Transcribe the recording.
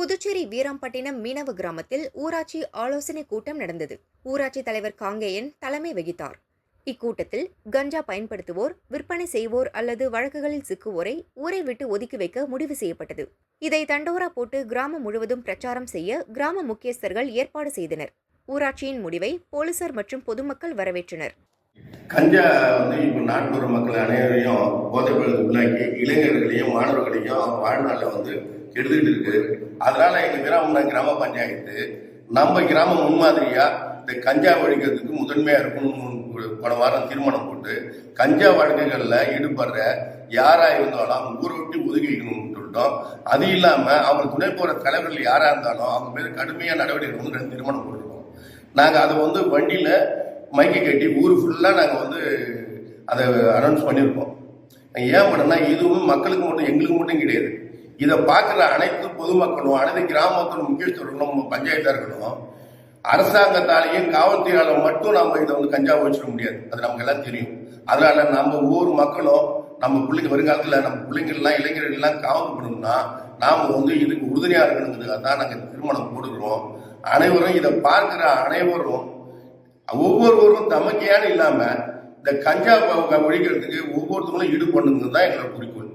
புதுச்சேரி வீராம்பட்டினம் மீனவ கிராமத்தில் ஊராட்சி ஆலோசனை கூட்டம் நடந்தது. ஊராட்சி தலைவர் காங்கேயன் தலைமை வகித்தார். இக்கூட்டத்தில் கஞ்சா பயன்படுத்துவோர் விற்பனை செய்வோர் அல்லது வழக்குகளில் சிக்குவோரை ஊரை விட்டு ஒதுக்கி வைக்க முடிவு செய்யப்பட்டது. இதை தண்டோரா போட்டு கிராமம் முழுவதும் பிரச்சாரம் செய்ய கிராம முக்கியஸ்தர்கள் ஏற்பாடு செய்தனர். ஊராட்சியின் முடிவை போலீசார் மற்றும் பொதுமக்கள் வரவேற்றனர். கஞ்சா வந்து இப்போ நாட்டுப்புற மக்கள் அனைவரையும் போதைப் பொருளுக்கு உள்ளாக்கி இளைஞர்களையும் மாணவர்களையும் வாழ்நாளில் வந்து கெடுத்துக்கிட்டு இருக்கு. அதனால எங்கள் கிராமம் கிராம பஞ்சாயத்து. நம்ம கிராமம் முன்மாதிரியா இந்த கஞ்சா ஒழிக்கிறதுக்கு முதன்மையா இருக்கும்னு பல போன வாரம் தீர்மானம் போட்டு கஞ்சா வழக்குகளில் ஈடுபடுற யாரா இருந்தாலும் ஊரை விட்டு ஒதுக்கிக்கணும்னு சொல்லிட்டோம். அது இல்லாம அவங்க துணை போற தலைவர்கள் யாரா இருந்தாலும் அவங்க மீது கடுமையான நடவடிக்கை வந்து தீர்மானம் போட்டுருக்கோம். நாங்கள் அதை வந்து வண்டியில மைக்கை கட்டி ஊர் ஃபுல்லாக நாங்கள் வந்து அதை அனௌன்ஸ் பண்ணியிருக்கோம் ஏன் பண்ணனா இதுவும் மக்களுக்கு மட்டும் எங்களுக்கு மட்டும் கிடையாது. இதை பார்க்குற அனைத்து பொதுமக்களும் அனைத்து கிராமத்தின் முக்கியஸ்தர்களும் நம்ம இருக்கணும் அரசாங்கத்தாலேயும் காவல்துறையால் மட்டும் நம்ம இதை வந்து கஞ்சா வச்சிட முடியாது. அது நமக்கு எல்லாம் தெரியும். அதனால நம்ம ஊர் மக்களும் நம்ம பிள்ளைங்க வருங்காலத்தில் நம்ம பிள்ளைங்கள்லாம் இளைஞர்கள்லாம் காவல்படணும்னா நாம் வந்து இதுக்கு உறுதுணையாக இருக்கணுங்கிறதுக்காக தான் நாங்கள் திருமணம் போடுகிறோம் அனைவரும் இதை பார்க்குற அனைவரும் ஒவ்வொருவரும் தமக்கையான இல்லாம இந்த கஞ்சா ஒழிக்கிறதுக்கு ஒவ்வொருத்தவங்களும் ஈடுபடணுங்கிறது தான் எங்களோட குறிக்கோள்.